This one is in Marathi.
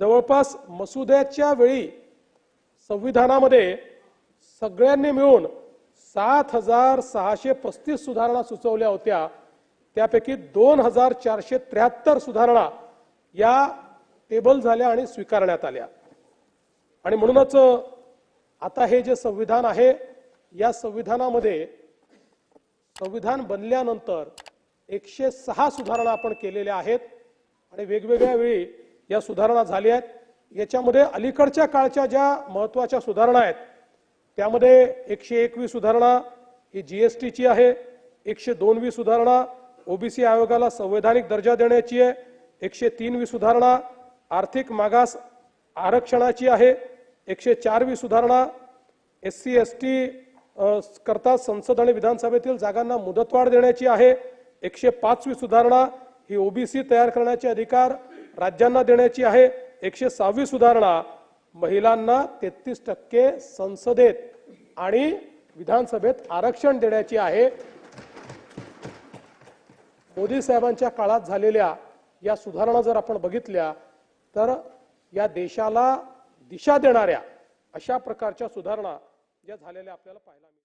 जवळपास मसुद्याच्या वेळी संविधानामध्ये सगळ्यांनी मिळून सात हजार सहाशे पस्तीस सुधारणा सुचवल्या होत्या. त्यापैकी दोन हजार चारशे त्र्याहत्तर सुधारणा या टेबल झाल्या आणि स्वीकारण्यात आल्या. आणि म्हणूनच आता हे जे संविधान आहे या संविधानामध्ये संविधान बनल्यानंतर एकशे सहा सुधारणा आपण केलेल्या आहेत. आणि वेगवेगळ्या वेळी या सुधारणा झाल्या आहेत. याच्यामध्ये अलीकडच्या काळच्या ज्या महत्त्वाच्या सुधारणा आहेत त्यामध्ये एकशे एकवी सुधारणा ही जी एस टीची आहे एकशे दोनवी सुधारणा ओबीसी आयोगाला संवैधानिक दर्जा देण्याची आहे एकशे तीनवी सुधारणा आर्थिक मागास आरक्षणाची आहे एकशे चारवी सुधारणा एस सी एस टी करता संसद आणि विधानसभेतील जागांना मुदतवाढ देण्याची आहे एकशे पाचवी सुधारणा ही ओबीसी तयार करण्याचे अधिकार राज्यांना देण्याची आहे. एकशे सहावी सुधारणा महिलांना तेहतीस टक्के संसदेत आणि विधानसभेत आरक्षण देण्याची आहे. मोदी साहेबांच्या काळात झालेल्या या सुधारणा जर आपण बघितल्या तर या देशाला दिशा देणाऱ्या अशा प्रकारच्या सुधारणा ज्या झालेल्या आपल्याला पाहायला मिळतात.